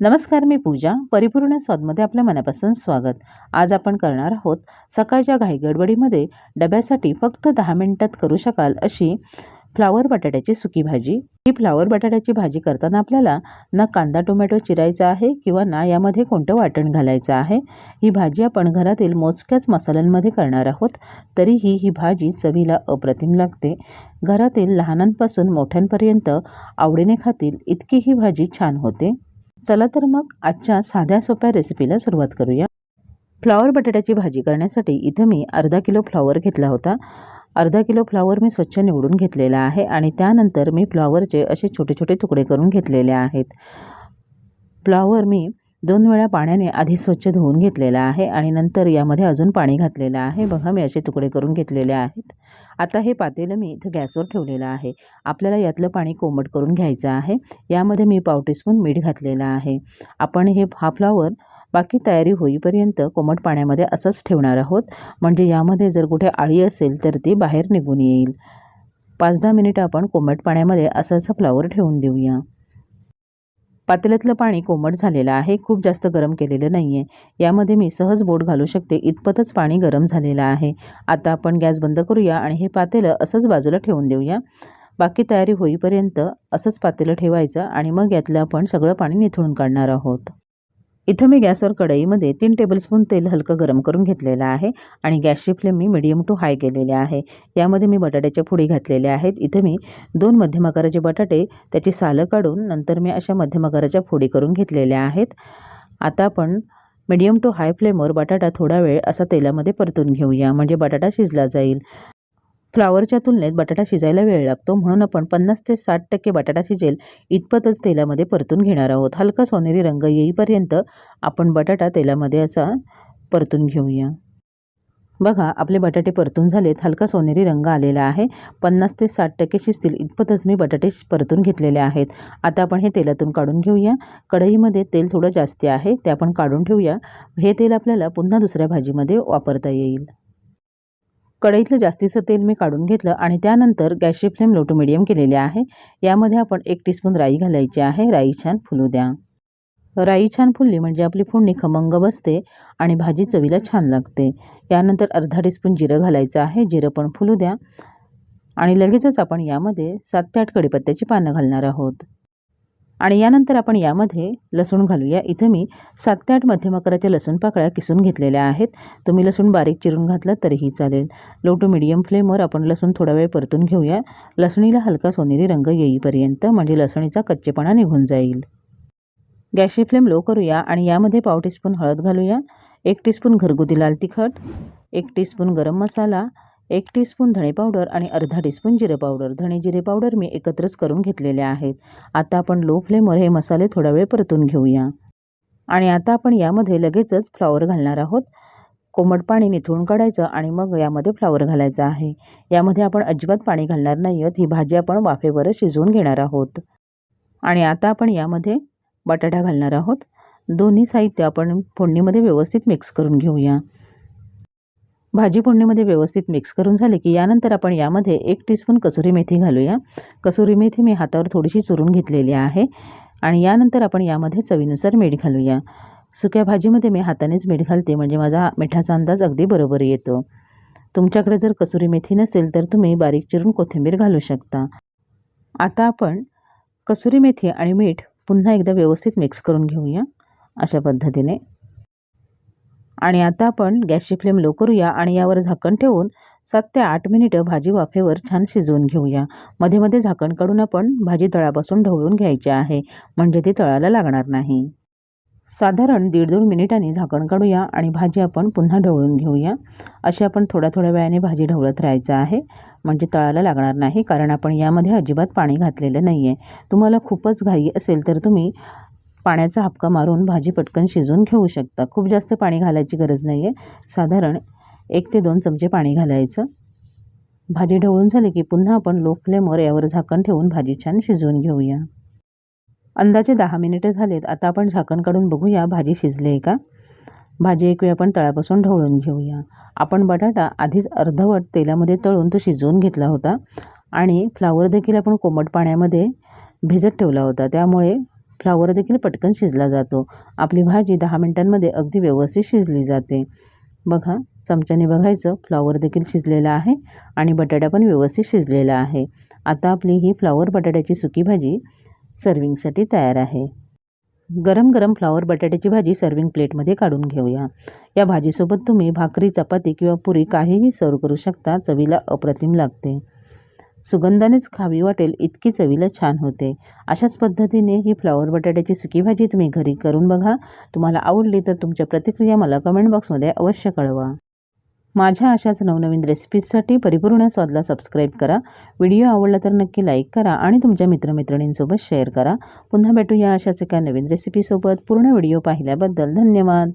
नमस्कार मी पूजा. परिपूर्ण स्वादमध्ये आपल्या मनापासून स्वागत. आज आपण करणार आहोत सकाळच्या घाईगडबडीमध्ये डब्यासाठी फक्त दहा मिनिटात करू शकाल अशी फ्लावर बटाट्याची सुकी भाजी. ही फ्लावर बटाट्याची भाजी करताना आपल्याला ना कांदा टोमॅटो चिरायचा आहे किंवा ना यामध्ये कोणतं वाटण घालायचं आहे ही भाजी आपण घरातील मोजक्याच मसाल्यांमध्ये करणार आहोत तरीही ही भाजी चवीला अप्रतिम लागते. घरातील लहानांपासून मोठ्यांपर्यंत आवडीने खातील इतकी ही भाजी छान होते. चला तर मग आजच्या साध्या सोप्या रेसिपीला सुरुवात करूया. फ्लॉवर बटाट्याची भाजी करण्यासाठी इथं मी अर्धा किलो फ्लॉवर घेतला होता. अर्धा किलो फ्लॉवर मी स्वच्छ निवडून घेतलेला आहे आणि त्यानंतर मी फ्लॉवरचे असे छोटे छोटे तुकडे करून घेतलेले आहेत. फ्लॉवर मी दोन वेळा पाण्याने आधी स्वच्छ धुवून घेतलेला आहे आणि नंतर यामध्ये अजून पाणी घातलेलं आहे. बघा मी असे तुकडे करून घेतलेले आहेत. आता हे पातेलं मी इथं गॅसवर ठेवलेलं आहे. आपल्याला यातलं पाणी कोमट करून घ्यायचं आहे. यामध्ये मी पाव टीस्पून मीठ घातलेलं आहे. आपण हे हा फ्लावर बाकी तयारी होईपर्यंत कोमट पाण्यामध्ये असंच ठेवणार आहोत. म्हणजे यामध्ये जर कुठे आळी असेल तर ती बाहेर निघून येईल. पाच दहा मिनिटं आपण कोमट पाण्यामध्ये असंच फ्लावर ठेवून देऊया. पातेल्यातलं पाणी कोमट झालेलं आहे. खूप जास्त गरम केलेलं नाही आहे यामध्ये मी सहज बोट घालू शकते. इतपतच पाणी गरम झालेलं आहे. आता आपण गॅस बंद करूया आणि हे पातेलं असंच बाजूला ठेवून देऊया. बाकी तयारी होईपर्यंत असंच पातेलं ठेवायचं आणि मग यातलं आपण सगळं पाणी निथळून काढणार आहोत. इथं मी गॅसवर कढईमध्ये तीन टेबलस्पून तेल हलकं गरम करून घेतलेलं आहे आणि गॅसची फ्लेम मी मिडियम टू हाय केलेले आहे. यामध्ये मी बटाट्याच्या फोडी घातलेल्या आहेत. इथं मी दोन मध्यम आकाराचे बटाटे त्याची सालं काढून नंतर मी अशा मध्यम आकाराच्या फोडी करून घेतलेल्या आहेत. आता आपण मिडियम टू हाय फ्लेमवर बटाटा थोडा वेळ असा तेलामध्ये परतून घेऊया. म्हणजे बटाटा शिजला जाईल. फ्लावरच्या तुलनेत बटाटा शिजायला वेळ लागतो म्हणून आपण पन्नास ते साठ टक्के बटाटा शिजेल इतपतच तेलामध्ये परतून घेणार आहोत. हलका सोनेरी रंग येईपर्यंत आपण बटाटा तेलामध्ये असा परतून घेऊया. बघा आपले बटाटे परतून झालेत. हलका सोनेरी रंग आलेला आहे. पन्नास ते साठ टक्के शिजतील इतपतच मी बटाटे परतून घेतलेले आहेत. आता आपण हे तेलातून काढून घेऊया. कढईमध्ये तेल थोडं जास्ती आहे. ते आपण काढून ठेवूया. हे तेल आपल्याला पुन्हा दुसऱ्या भाजीमध्ये वापरता येईल. कढईतलं जास्तीचं तेल मी काढून घेतलं आणि त्यानंतर गॅसची फ्लेम लो टू मिडियम केलेली आहे. यामध्ये आपण एक टीस्पून राई घालायची आहे. राई छान फुलू द्या. राई छान फुलली म्हणजे आपली फोडणी खमंग बसते आणि भाजी चवीला छान लागते. यानंतर अर्धा टीस्पून जिरं घालायचं आहे. जिरं पण फुलू द्या. आणि लगेचच आपण यामध्ये सात ते आठ कडीपत्त्याची पानं घालणार आहोत. आणि यानंतर आपण यामध्ये लसूण घालूया. इथे मी सात ते आठ मध्यम आकाराच्या लसूण पाकळ्या किसून घेतलेल्या आहेत. तुम्ही लसूण बारीक चिरून घातला तरीही चालेल. लो टू मिडियम फ्लेमवर आपण लसूण थोडा वेळ परतून घेऊया. लसणीला हलका सोनेरी रंग येईपर्यंत म्हणजे लसणीचा कच्चेपणा निघून जाईल. गॅसची फ्लेम लो करूया आणि यामध्ये पाव टीस्पून हळद घालूया. एक टीस्पून घरगुती लाल तिखट. एक टीस्पून गरम मसाला. एक टीस्पून धणे पावडर आणि अर्धा टीस्पून जिरे पावडर धणे जिरे पावडर मी एकत्रच करून घेतलेले आहेत. आता आपण लो फ्लेमवर हे मसाले थोडा वेळ परतून घेऊया. आणि आता आपण यामध्ये लगेचच फ्लॉवर घालणार आहोत. कोमट पाणी निथळून काढायचं आणि मग यामध्ये फ्लावर घालायचं आहे. यामध्ये आपण अजिबात पाणी घालणार नाही आहोत ही भाजी आपण वाफेवरच शिजवून घेणार आहोत. आणि आता आपण यामध्ये बटाटा घालणार आहोत. दोन्ही साहित्य आपण फोडणीमध्ये व्यवस्थित मिक्स करून घेऊया. भाजी फोडणीमध्ये व्यवस्थित मिक्स करून झाले की यानंतर आपण यामध्ये एक टीस्पून कसुरी मेथी घालूया. कसुरी मेथी मी हातावर थोडीशी चुरून घेतलेली आहे आणि यानंतर आपण यामध्ये चवीनुसार मीठ घालूया. सुक्या भाजीमध्ये मी हातानेच मीठ घालते म्हणजे माझा मिठाचा अंदाज अगदी बरोबर येतो. तुमच्याकडे जर कसुरी मेथी नसेल तर तुम्ही बारीक चिरून कोथिंबीर घालू शकता. आता आपण कसुरी मेथी आणि मीठ पुन्हा एकदा व्यवस्थित मिक्स करून घेऊया. अशा पद्धतीने आणि आता आपण गॅसची फ्लेम लो करूया आणि यावर झाकण ठेवून सात ते आठ मिनिटं भाजी वाफेवर छान शिजवून घेऊया. मध्ये मध्ये झाकण काढून आपण भाजी तळापासून ढवळून घ्यायची आहे म्हणजे ती तळाला लागणार नाही. साधारण दीड दोन मिनिटांनी झाकण काढूया आणि भाजी आपण पुन्हा ढवळून घेऊया. अशी आपण थोड्या थोड्या वेळाने भाजी ढवळत राहायचं आहे म्हणजे तळाला लागणार नाही कारण आपण यामध्ये अजिबात पाणी घातलेलं नाही आहे तुम्हाला खूपच घाई असेल तर तुम्ही पाण्याचा हापका मारून भाजी पटकन शिजवून घेऊ शकता. खूप जास्त पाणी घालायची गरज नाही आहे साधारण एक ते दोन चमचे पाणी घालायचं. भाजी ढवळून झाली की पुन्हा आपण लो फ्लेमवर यावर झाकण ठेवून भाजी छान शिजवून घेऊया. अंदाजे दहा मिनिटं झालेत. आता आपण झाकण काढून बघूया भाजी शिजली आहे का? भाजी एक वेळ आपण तळापासून ढवळून घेऊया. आपण बटाटा आधीच अर्धवट तेलामध्ये तळून तो शिजवून घेतला होता आणि फ्लावर देखील आपण कोमट पाण्यामध्ये भिजत ठेवला होता. त्यामुळे फ्लावर देखील पटकन शिजला जातो. आपली भाजी दहा मिनटांमध्ये अगदी व्यवस्थित शिजली जाते. बघा चमच्याने बघायचं फ्लावर देखील शिजलेला आहे आणि बटाटा पण व्यवस्थित शिजलेला आहे. आता आपली ही फ्लावर बटाट्याची सुकी भाजी सर्विंगसाठी तयार आहे. गरम गरम फ्लावर बटाट्याची भाजी सर्विंग प्लेटमध्ये काढून घेऊया. या भाजीसोबत तुम्ही भाकरी चपाती किंवा पुरी काहीही सर्व करू शकता चवीला अप्रतिम लागते. सुगंधानेच खावी वाटेल इतकी चवीला छान होते. अशाच पद्धतीने ही फ्लावर बटाट्याची सुकी भाजी तुम्ही घरी करून बघा. तुम्हाला आवडली तर तुमच्या प्रतिक्रिया मला कमेंट बॉक्समध्ये अवश्य कळवा. माझ्या अशाच नवनवीन रेसिपीजसाठी परिपूर्ण स्वादला सबस्क्राईब करा. व्हिडिओ आवडला तर नक्की लाईक करा आणि तुमच्या मित्रमैत्रिणींसोबत शेअर करा. पुन्हा भेटूया अशाच एका नवीन रेसिपीसोबत पूर्ण व्हिडिओ पाहिल्याबद्दल धन्यवाद.